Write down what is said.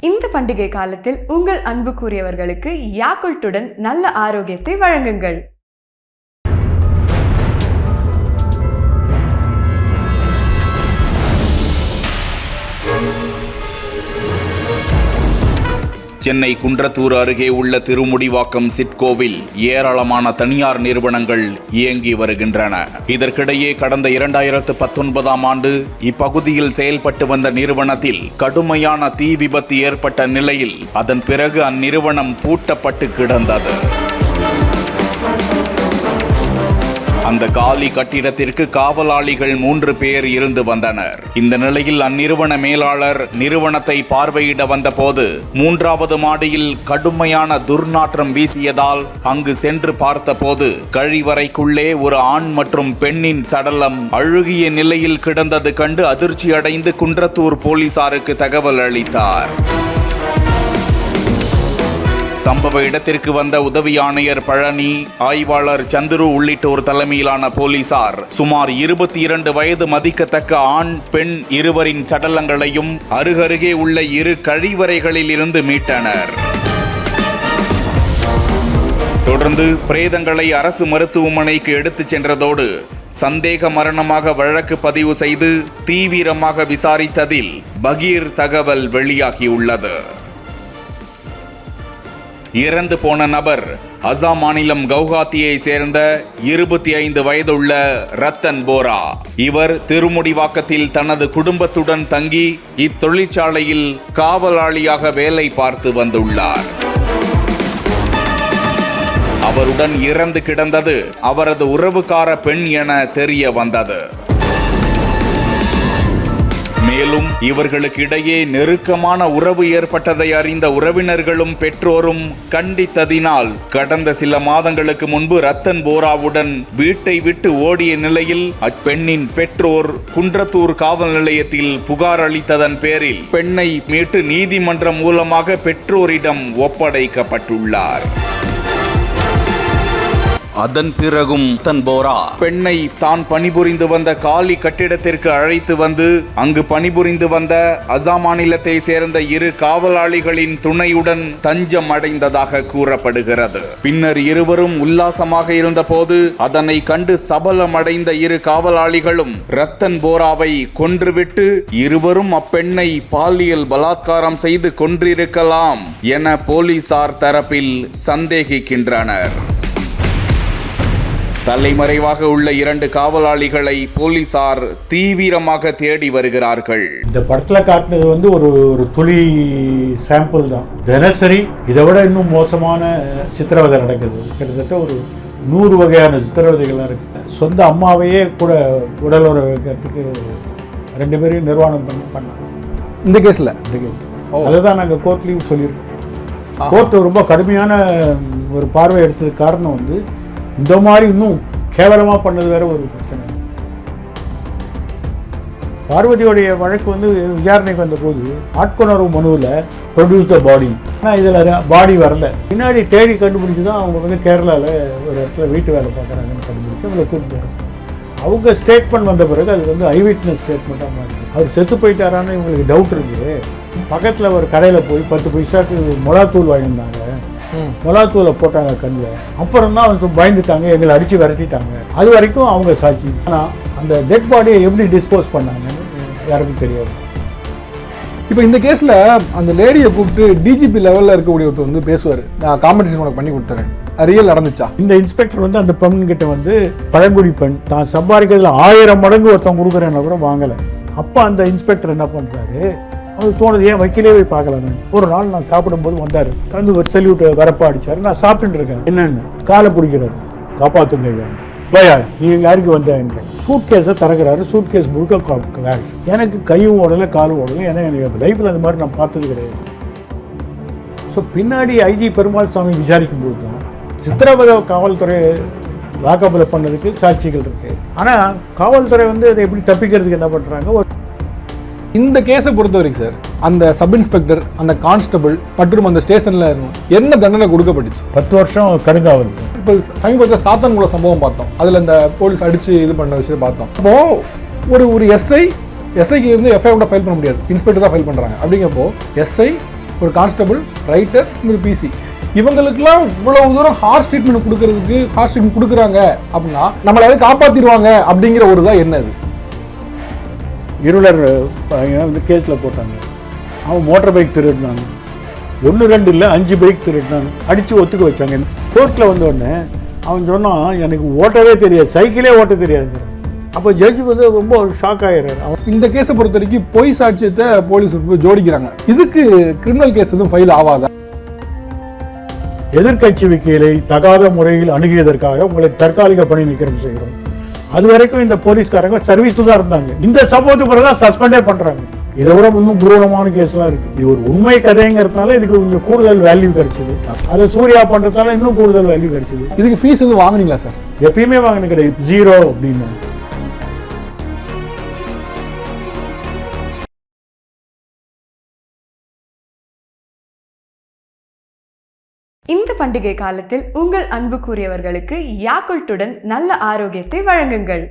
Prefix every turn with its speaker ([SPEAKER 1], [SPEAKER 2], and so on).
[SPEAKER 1] இந்த பண்டிகை காலத்தில் உங்கள் அன்புக்குரியவர்களுக்கு யாக்குல்ட்டுடன் நல்ல ஆரோக்கியத்தை வழங்குங்கள்.
[SPEAKER 2] சென்னை குன்றத்தூர் அருகே உள்ள திருமுடிவாக்கம் சிட்கோவில் ஏராளமான தனியார் நிறுவனங்கள் இயங்கி வருகின்றன. இதற்கிடையே கடந்த இரண்டாயிரத்து பத்தொன்பதாம் ஆண்டு இப்பகுதியில் செயல்பட்டு வந்த நிறுவனத்தில் கடுமையான தீ விபத்து ஏற்பட்ட நிலையில் அதன் பிறகு அந்நிறுவனம் பூட்டப்பட்டு கிடந்தது. அந்த காலி கட்டிடத்திற்கு காவலாளிகள் மூன்று பேர் இருந்து வந்தனர். இந்த நிலையில் அந்நிறுவன மேலாளர் நிறுவனத்தை பார்வையிட வந்தபோது மூன்றாவது மாடியில் கடுமையான துர்நாற்றம் வீசியதால் அங்கு சென்று பார்த்தபோது கழிவறைக்குள்ளே ஒரு ஆண் மற்றும் பெண்ணின் சடலம் அழுகிய நிலையில் கிடந்தது கண்டு அதிர்ச்சியடைந்து குன்றத்தூர் போலீசாருக்கு தகவல் அளித்தார். சம்பவ இடத்திற்கு வந்த உதவி ஆணையர் பழனி ஆய்வாளர் சந்துரு உள்ளிட்டோர் தலைமையிலான போலீசார். சுமார் இருபத்தி இரண்டு வயது மதிக்கத்தக்க ஆண் பெண் இருவரின் சடலங்களையும் அருகருகே உள்ள இரு கழிவறைகளில் இருந்து மீட்டனர். தொடர்ந்து பிரேதங்களை அரசு மருத்துவமனைக்கு எடுத்துச் சென்றதோடு சந்தேக மரணமாக வழக்கு பதிவு செய்து தீவிரமாக விசாரித்ததில் பகீர் தகவல் வெளியாகியுள்ளது. இறந்து போன நபர் அசாம் மாநிலம் கவுஹாத்தியை சேர்ந்த இருபத்தி ஐந்து வயதுள்ள ரத்தன் போரா. இவர் திருமுடிவாக்கத்தில் தனது குடும்பத்துடன் தங்கி இத்தொழிற்சாலையில் காவலாளியாக வேலை பார்த்து வந்துள்ளார். அவருடன் இறந்து கிடந்தது அவரது உறவுக்கார பெண் என தெரிய வந்தது. மேலும் இவர்களுக்கு இடையே நெருக்கமான உறவு ஏற்பட்டதை அறிந்த உறவினர்களும் பெற்றோரும் கண்டித்ததினால் கடந்த சில மாதங்களுக்கு முன்பு ரத்தன் போராவுடன் வீட்டை விட்டு ஓடிய நிலையில் அப்பெண்ணின் பெற்றோர் குன்றத்தூர் காவல் நிலையத்தில் புகார் அளித்ததன் பேரில் பெண்ணை மீட்டு நீதிமன்றம் மூலமாக பெற்றோரிடம் ஒப்படைக்கப்பட்டுள்ளார். அதன் பிறகும் தன் போரா. பெண்ணை தான் பணிபுரிந்து வந்த காலி கட்டிடத்திற்கு அழைத்து வந்து அங்கு பணிபுரிந்து வந்த அசாம் மாநிலத்தை சேர்ந்த இரு காவலாளிகளின் துணையுடன் தஞ்சம் அடைந்ததாக கூறப்படுகிறது. பின்னர் இருவரும் உல்லாசமாக இருந்தபோது அதனை கண்டு சபலமடைந்த இரு காவலாளிகளும் ரத்தன் போராவை கொன்றுவிட்டு இருவரும் அப்பெண்ணை பாலியல் பலாத்காரம் செய்து கொன்றிருக்கலாம் என போலீசார் தரப்பில் சந்தேகிக்கின்றனர். தலைமறைவாக உள்ள இரண்டு காவலாளிகளை போலீசார் தீவிரமாக தேடி வருகிறார்கள்.
[SPEAKER 3] இந்த படத்தில் காட்டினது வந்து ஒரு ஒரு துளி சாம்பிள் தான். தினசரி இதை விட இன்னும் மோசமான சித்திரவதை நடக்குது. கிட்டத்தட்ட ஒரு நூறு வகையான சித்திரவதைகள்லாம் இருக்கு. சொந்த அம்மாவையே கூட உடல் உறவு வைக்கிறதுக்கு ரெண்டு பேரையும் நிர்வாணம் பண்ணி பண்ணாங்க.
[SPEAKER 4] இந்த கேஸில்?
[SPEAKER 3] இந்த case. அதை தான் நாங்கள் கோர்ட்லேயும் சொல்லியிருக்கோம். கோர்ட்டு ரொம்ப கடுமையான ஒரு பார்வை எடுத்ததுக்கு காரணம் வந்து இந்த மாதிரி இன்னும் கேவலமாக பண்ணது வேற ஒரு பிரச்சனை. பார்வதியோடைய வழக்கு வந்து விசாரணைக்கு வந்தபோது ஆட்கொணர்வு மனுவில் ப்ரொடியூஸ் த பாடி ஆனால் இதில் பாடி வரல. பின்னாடி தேடி கண்டுபிடிச்சி தான் அவங்க வந்து கேரளாவில் ஒரு இடத்துல வீட்டு வேலை பார்க்குறாங்கன்னு கண்டுபிடிச்சி அவங்களை கூப்பிட்டு போகிறாங்க அவங்க ஸ்டேட்மெண்ட் வந்த பிறகு அது வந்து ஐவிட்னஸ் ஸ்டேட்மெண்ட்டாக மாறி அவர் செத்து போயிட்டாரான்னு இவங்களுக்கு டவுட் இருக்குது பக்கத்தில் ஒரு கடையில் போய் பத்து பைசாக்கு மிளகாத்தூள் வாங்கியிருந்தாங்க. மிளகாத்தூளை போட்டாங்க கண்ணில். அப்புறம் தான் அவங்க பயந்துட்டாங்க எங்களை அடித்து விரட்டிட்டாங்க. அது வரைக்கும் அவங்க சாட்சி. ஆனால் அந்த டெட் பாடியை எப்படி டிஸ்போஸ் பண்ணாங்கன்னு யாருக்கும் தெரியாது.
[SPEAKER 4] இப்போ இந்த கேஸில் அந்த லேடியை கூப்பிட்டு டிஜிபி லெவலில் இருக்கக்கூடிய ஒருத்தர் வந்து பேசுவார். நான் காம்படிஷன் உனக்கு பண்ணி கொடுத்துறேன். ரியல் நடந்துச்சா?
[SPEAKER 3] இந்த இன்ஸ்பெக்டர் வந்து அந்த பெண் கிட்ட வந்து பழங்குடி பெண் தான் சம்பாதிக்கிறதுல ஆயிரம் மடங்கு ஒருத்தன் கொடுக்குறேன்னா கூட வாங்கலை. அப்போ அந்த இன்ஸ்பெக்டர் என்ன பண்ணுறாரு அது தோணுது ஏன் வக்கீலே போய் பார்க்கலாமே ஒரு நாள் நான் சாப்பிடும்போது வந்தார். தந்து ஒரு சல்யூட் வரப்பா அடிச்சாரு. நான் சாப்பிட்டுட்டு இருக்கேன். என்னன்னு காலை பிடிக்கிறாரு. காப்பாற்றுங்க ஐயா. பயா நீ யாருக்கு வந்தேன் சூட் கேஸை திறக்கிறாரு. சூட் கேஸ் முழுக்க cash. எனக்கு கையும் ஓடலை காலும் ஓடலை. ஏன்னா எனக்கு லைஃப்பில் அந்த மாதிரி நான் பார்த்தது கிடையாது. ஸோ பின்னாடி ஐஜி பெருமாள் சாமி விசாரிக்கும் போது தான் சித்திரவதை காவல்துறை லாக்கப்பில் பண்ணதுக்கு சாட்சிகள் இருக்குது ஆனால் காவல்துறை வந்து அதை எப்படி தப்பிக்கிறதுக்கு என்ன பண்ணுறாங்க ஒரு
[SPEAKER 4] இந்த கேஸை பொறுத்த வரைக்கும் சார் அந்த சப் இன்ஸ்பெக்டர் அந்த கான்ஸ்டபிள் மற்றும் அந்த ஸ்டேஷனில் என்ன தண்டனை கொடுக்கப்பட்டுச்சு?
[SPEAKER 3] பத்து வருஷம் கடுங்காவல்.
[SPEAKER 4] இப்போ சமீபத்தில் சாத்தான்குள சம்பவம் பார்த்தோம். அதில் இந்த போலீஸ் அடித்து இது பண்ண விஷயத்தை பார்த்தோம். அப்போ ஒரு ஒரு எஸ்ஐ எஸ்ஐக்கு வந்து எஃப்ஐஆர் கூட ஃபைல் பண்ண முடியாது. இன்ஸ்பெக்டர் தான் ஃபைல் பண்ணுறாங்க அப்படிங்கிறப்போ எஸ்ஐ ஒரு கான்ஸ்டபிள் ரைட்டர் ஒரு பிசி இவங்களுக்குலாம் இவ்வளவு தூரம் ஹார்ஸ் ட்ரீட்மெண்ட் கொடுக்கறதுக்கு ஹார்ஸ் ட்ரீட்மெண்ட் கொடுக்குறாங்க அப்படின்னா நம்மளை யாரும் காப்பாத்திடுவாங்க அப்படிங்கிற ஒரு தான் என்ன அது
[SPEAKER 3] இருளர் வந்து கேஸில் போட்டாங்க. அவன் மோட்டார் பைக் திருடினாங்க ஒன்று ரெண்டு இல்லை அஞ்சு பைக் திருடினாங்க அடித்து ஒத்துக்க வச்சாங்க. கோர்ட்டில் வந்த உடனே அவன் சொன்னான் எனக்கு ஓட்டவே தெரியாது. சைக்கிளே ஓட்ட தெரியாது. அப்போ ஜட்ஜி வந்து ரொம்ப ஷாக் ஆகிறாரு
[SPEAKER 4] இந்த கேஸை பொறுத்த வரைக்கும் பொய் சாட்சியத்தை போலீஸ் ஜோடிக்கிறாங்க. இதுக்கு கிரிமினல் கேஸ் எதுவும் ஃபைல் ஆகாதா?
[SPEAKER 3] எதிர்க்கட்சி வக்கீலை தகாத முறையில் அணுகியதற்காக உங்களை தற்காலிக பணி நீக்கம் செய்கிறோம். அது வரைக்கும் இந்த போலீஸ்காரங்க சர்வீஸ் தான் இருந்தாங்க. இந்த சம்பவத்துக்கு பிறகு சஸ்பெண்டே பண்றாங்க. இதை விட இன்னும் குரூரமான கேஸ்லாம் இருக்கு. இது ஒரு உண்மை கதைங்கிறதுனால இதுக்கு கொஞ்சம் கூடுதல் வேல்யூ கிடைச்சது. அதை சூர்யா பண்றதால இன்னும் கூடுதல் வேல்யூ கிடைச்சது.
[SPEAKER 4] இதுக்கு ஃபீஸ் எதுவும் வாங்குனீங்களா சார்
[SPEAKER 3] எப்பயுமே வாங்கின கிடையாது. ஜீரோ அப்படின்னு.
[SPEAKER 1] இந்த பண்டிகை காலத்தில் உங்கள் அன்புக்குரியவர்களுக்கு யாக்குல்ட்டுடன் நல்ல ஆரோக்கியத்தை வழங்குங்கள்.